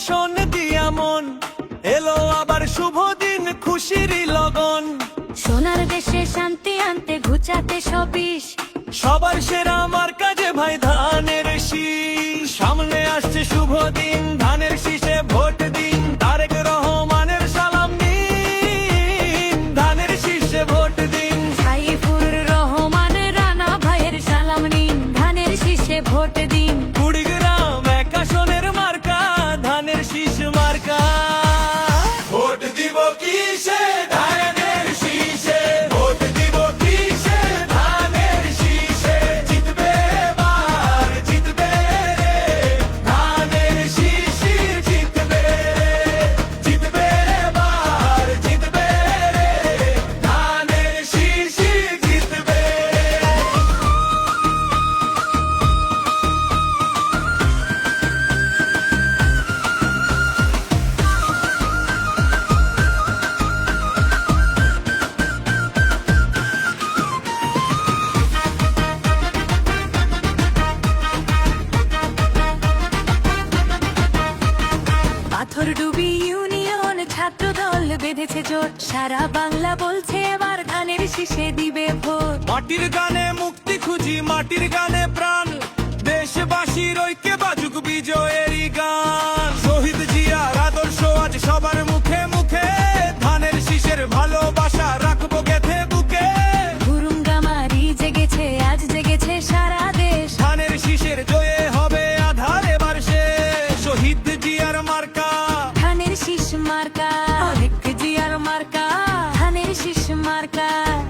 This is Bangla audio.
দর্শন দিয়া মন। এলো আবার শুভ দিন খুশির লগন। সোনার দেশে শান্তি আনতে ঘুচাতে সবিস সবার সেরা আমার কাজে ভাই ধানের শীষ। সামনে আসছে শুভ দিন ধানের শীষে পাথর ডুবি ইউনিয়ন ছাত্র দল বেঁধেছে জোট সারা বাংলা বলছে এবার ধানের শীষে দিবে ভোট। মাটির গানে মুক্তি খুঁজি, মাটির গানে প্রাণ। দেশবাসীর ঐক্যে marcar.